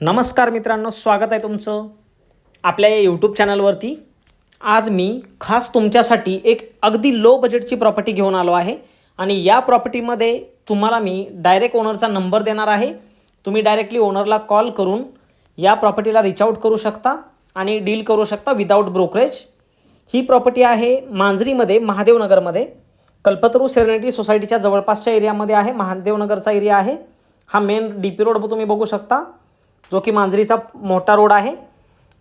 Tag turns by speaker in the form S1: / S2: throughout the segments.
S1: नमस्कार मित्रांनो स्वागत आहे तुमचं आपल्या या यूट्यूब चॅनलवरती आज मी खास तुमच्यासाठी एक अगदी लो बजेटची प्रॉपर्टी घेऊन आलो आहे आणि या प्रॉपर्टीमध्ये तुम्हाला मी डायरेक्ट ओनरचा नंबर देणार आहे. तुम्ही डायरेक्टली ओनरला कॉल करून या प्रॉपर्टीला रिच आऊट करू शकता आणि डील करू शकता विदाऊट ब्रोकरेज ही प्रॉपर्टी आहे मांजरीमध्ये महादेवनगरमध्ये. कल्पतरू सेरेनिटी सोसायटीच्या जवळपासच्या एरियामध्ये आहे महादेवनगरचा एरिया आहे. हा मेन डी पी रोड तुम्ही बघू शकता. जो की मांजरीचा मोठा रोड आहे.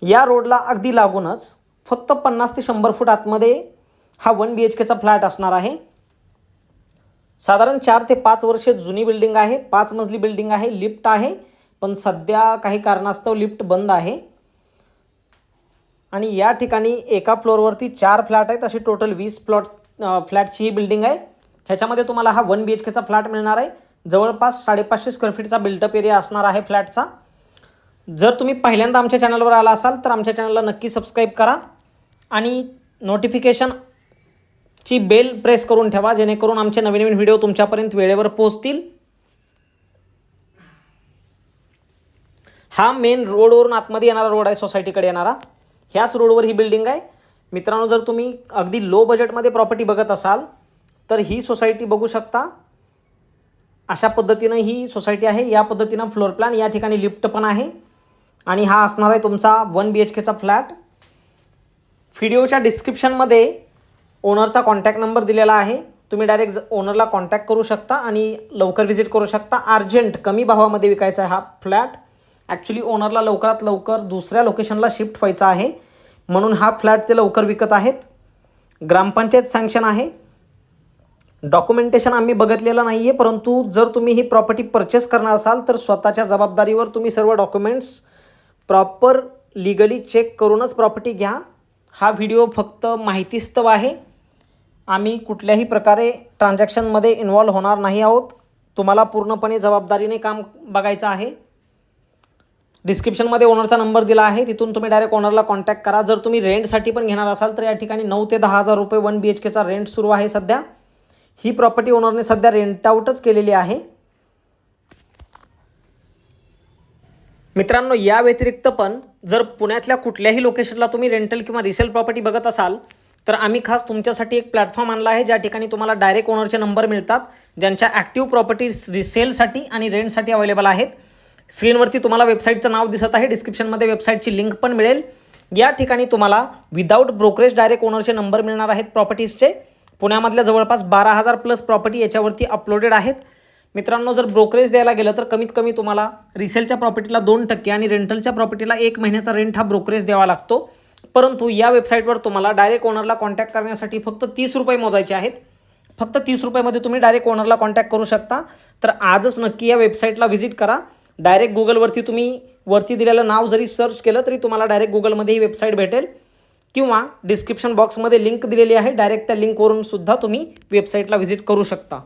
S1: या रोडला अगदी लागूनच फक्त पन्नास ते शंभर फूट आतमध्ये हा वन बी एच केचा फ्लॅट असणार आहे. साधारण चार ते पाच वर्षे जुनी बिल्डिंग आहे पाच मजली बिल्डिंग आहे लिफ्ट आहे पण सध्या काही कारणास्तव लिफ्ट बंद आहे. आणि या ठिकाणी एका फ्लोअरवरती चार फ्लॅट आहेत अशी टोटल वीस प्लॉट फ्लॅटची ही बिल्डिंग आहे. ह्याच्यामध्ये तुम्हाला हा वन बी एच केचा फ्लॅट मिळणार आहे. जवळपास साडेपाचशे स्क्वेअर फीटचा बिल्टअप एरिया असणार आहे फ्लॅटचा. जर तुम्ही पहिल्यांदा आमच्या चॅनलवर आला असाल तर आमच्या चॅनलला नक्की सबस्क्राईब करा आणि नोटिफिकेशनची बेल प्रेस करून ठेवा जेणेकरून आमचे नवीन नवीन व्हिडिओ तुमच्यापर्यंत वेळेवर पोहोचतील. हा मेन रोडवरून आतमध्ये येणारा रोड आहे सोसायटीकडे येणारा. ह्याच रोडवर ही बिल्डिंग आहे. मित्रांनो जर तुम्ही अगदी लो बजेटमध्ये प्रॉपर्टी बघत असाल तर ही सोसायटी बघू शकता. अशा पद्धतीनं ही सोसायटी आहे. या पद्धतीनं फ्लोर प्लॅन या ठिकाणी लिफ्ट पण आहे. आणि हा असणार आहे तुमचा वन बी एच केचा फ्लॅट. व्हिडिओच्या डिस्क्रिप्शनमध्ये ओनरचा कॉन्टॅक्ट नंबर दिलेला आहे. तुम्ही डायरेक्ट ओनरला कॉन्टॅक्ट करू शकता आणि लवकर व्हिजिट करू शकता. अर्जंट कमी भावामध्ये विकायचा आहे हा फ्लॅट. ॲक्च्युली ओनरला लवकरात लवकर दुसऱ्या लोकेशनला शिफ्ट व्हायचा आहे. म्हणून हा फ्लॅट ते लवकर विकत आहेत. ग्रामपंचायत सँक्शन आहे. डॉक्युमेंटेशन आम्ही बघितलेलं नाही आहे परंतु जर तुम्ही ही प्रॉपर्टी परचेस करणार असाल तर स्वतःच्या जबाबदारीवर तुम्ही सर्व डॉक्युमेंट्स प्रॉपर लिगली चेक करूनच प्रॉपर्टी घ्या. हा व्हिडिओ फक्त माहितीस्तव आहे. आम्ही कुठल्याही प्रकारे ट्रान्झॅक्शनमध्ये इन्वॉल्व होणार नाही आहोत. तुम्हाला पूर्णपणे जबाबदारीने काम बघायचं आहे. डिस्क्रिप्शनमध्ये ओनरचा नंबर दिला आहे. तिथून तुम्ही डायरेक्ट ओनरला कॉन्टॅक्ट करा. जर तुम्ही रेंटसाठी पण घेणार असाल तर या ठिकाणी नऊ ते दहा हजार रुपये वन बी एच केचा रेंट सुरू आहे सध्या. ही प्रॉपर्टी ओनरने सध्या रेंट आऊटच केलेली आहे. मित्रांनो या व्यतिरिक्त पण जर पुण्यातल्या कुठल्याही लोकेशनला तुम्ही रेंटल किंवा रिसेल प्रॉपर्टी बघत असाल तर आम्ही खास तुमच्यासाठी एक प्लॅटफॉर्म आणला आहे. ज्या ठिकाणी तुम्हाला डायरेक्ट ओनरचे नंबर मिळतात ज्यांच्या ॲक्टिव्ह प्रॉपर्टी रिसेलसाठी आणि रेंटसाठी अवेलेबल आहेत. स्क्रीनवरती तुम्हाला वेबसाईटचं नाव दिसत आहे. डिस्क्रिप्शनमध्ये वेबसाईटची लिंक पण मिळेल. या ठिकाणी तुम्हाला विदाऊट ब्रोकरेज डायरेक्ट ओनरचे नंबर मिळणार आहेत प्रॉपर्टीजचे पुण्यामधल्या जवळपास बारा हजार प्लस प्रॉपर्टी याच्यावरती अपलोडेड आहेत. मित्रांनो जर ब्रोकरेज द्यायला गेलं तर कमीत कमी तुम्हाला रिसेलच्या प्रॉपर्टीला दोन टक्के आणि रेंटलच्या प्रॉपर्टीला एक महिन्याचा रेंट हा ब्रोकरेज द्यावा लागतो. परंतु या वेबसाईटवर तुम्हाला डायरेक्ट ओनरला कॉन्टॅक्ट करण्यासाठी फक्त तीस रुपये मोजायचे आहेत. फक्त तीस रुपयामध्ये तुम्ही डायरेक्ट ओनरला कॉन्टॅक्ट करू शकता. तर आजच नक्की या वेबसाईटला व्हिजिट करा. डायरेक्ट गुगलवरती तुम्ही वरती दिलेलं नाव जरी सर्च केलं तरी तुम्हाला डायरेक्ट गुगलमध्ये ही वेबसाईट भेटेल. किंवा डिस्क्रिप्शन बॉक्समध्ये लिंक दिलेली आहे. डायरेक्ट त्या लिंकवरून सुद्धा तुम्ही वेबसाईटला व्हिजिट करू शकता.